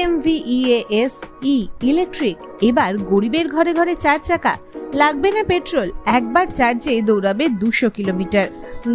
পিএমভিইএএস E electric এবার গরিবের ঘরে ঘরে চার চাকা। লাগবে না পেট্রোল একবার চার্জে দৌড়াবে দুশো কিলোমিটার।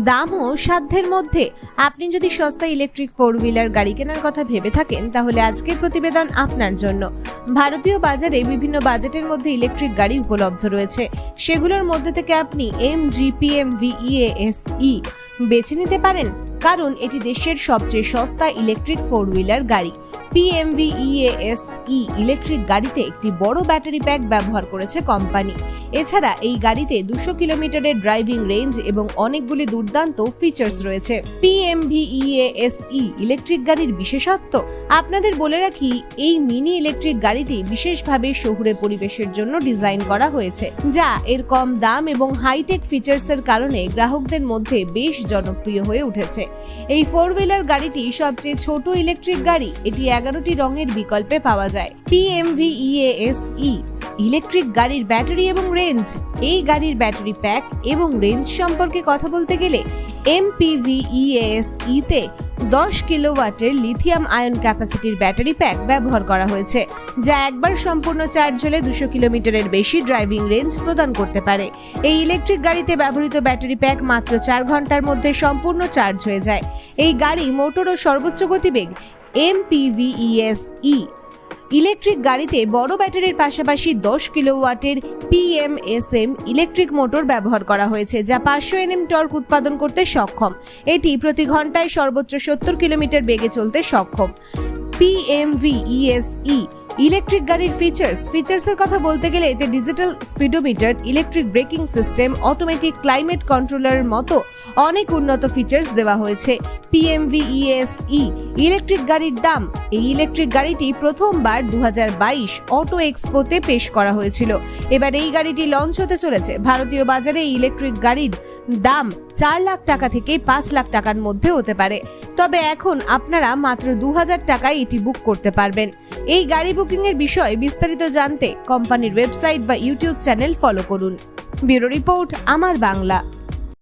দামও সাধ্যের মধ্যে। আপনি যদি সস্তা ইলেকট্রিক ফোর হুইলার গাড়ি কেনার কথা ভেবে থাকেন, তাহলে আজকের প্রতিবেদন আপনার জন্য। ভারতীয় বাজারে বিভিন্ন বাজেটের মধ্যে ইলেকট্রিক গাড়ি উপলব্ধ রয়েছে। সেগুলোর মধ্যে থেকে আপনি এম জিপিএম ভিইএএস ই বেছে নিতে পারেন। কারণ এটি দেশের সবচেয়ে সস্তা ইলেকট্রিক ফোর হুইলার গাড়ি। PMVEAS ই ইলেকট্রিক গাড়িতে একটি বড় ব্যাটারি প্যাক ব্যবহার করেছে কোম্পানি। এছাড়া এই গাড়িতে দুশো কিলোমিটারের ড্রাইভিং রেঞ্জ এবং অনেকগুলি দুর্দান্ত ফিচার্স রয়েছে। পিএমভিইএএস ই ইলেকট্রিক গাড়ির বিশেষত্ব? আপনাদের বলে রাখি, এই মিনি ইলেকট্রিক গাড়িটি বিশেষভাবে শহুরে পরিবেশের জন্য ডিজাইন করা হয়েছে, যা এর কম দাম এবং হাইটেক ফিচার্সের কারণে গ্রাহকদের মধ্যে বেশ জনপ্রিয় হয়ে উঠেছে। এই ফোর হুইলার গাড়িটি সবচেয়ে ছোট ইলেকট্রিক গাড়ি, এটি এগারোটি রঙের বিকল্পে পাওয়া যায়। পিএমভিইএএস ই ইলেকট্রিক গাড়ির ব্যাটারি এবং রেঞ্জ এই গাড়ির ব্যাটারি প্যাক এবং রেঞ্জ সম্পর্কে কথা বলতে গেলে এমপিভিইএএস ইতে দশ কিলোওয়াটের লিথিয়াম আয়ন ক্যাপাসিটির ব্যাটারি প্যাক ব্যবহার করা হয়েছে, যা একবার সম্পূর্ণ চার্জ হলে দুশো কিলোমিটারের বেশি ড্রাইভিং রেঞ্জ প্রদান করতে পারে। এই ইলেকট্রিক গাড়িতে ব্যবহৃত ব্যাটারি প্যাক মাত্র চার ঘণ্টার মধ্যে সম্পূর্ণ চার্জ হয়ে যায়। এই গাড়ি মোটর ও সর্বোচ্চ গতিবেগ এমপিভিইএস ই ইলেকট্রিক গাড়িতে বড় ব্যাটারির পাশাপাশি দশ কিলোওয়াটের পিএমএসএম ইলেকট্রিক মোটর ব্যবহার করা হয়েছে, যা পাঁচশো এনএম টর্ক উৎপাদন করতে সক্ষম। এটি প্রতি ঘন্টায় সর্বোচ্চ সত্তর কিলোমিটার বেগে চলতে সক্ষম। পিএমভিইএসই ইলেকট্রিক গাড়ির ফিচার্স ফিচার্সের কথা বলতে গেলে এতে digital speedometer, electric braking system automatic climate কন্ট্রোলারের মতো অনেক উন্নত ফিচার্স দেওয়া হয়েছে। পিএমভিইএসই ইলেকট্রিক গাড়ির দাম। এই ইলেকট্রিক গাড়িটি প্রথমবার দু হাজার বাইশ অটো এক্সপোতে পেশ করা হয়েছিল। এবার এই গাড়িটি লঞ্চ হতে চলেছে। ভারতীয় বাজারে এই ইলেকট্রিক গাড়ির দাম চার লাখ টাকা থেকে পাঁচ লাখ টাকার মধ্যে হতে পারে। তবে এখন আপনারা মাত্র দু হাজার টাকায় এটি বুক করতে পারবেন। এই গাড়ি বুকিং এর বিষয়ে বিস্তারিত জানতে কোম্পানির ওয়েবসাইট বা ইউটিউব চ্যানেল ফলো করুন। Bureau report, Amar Bangla.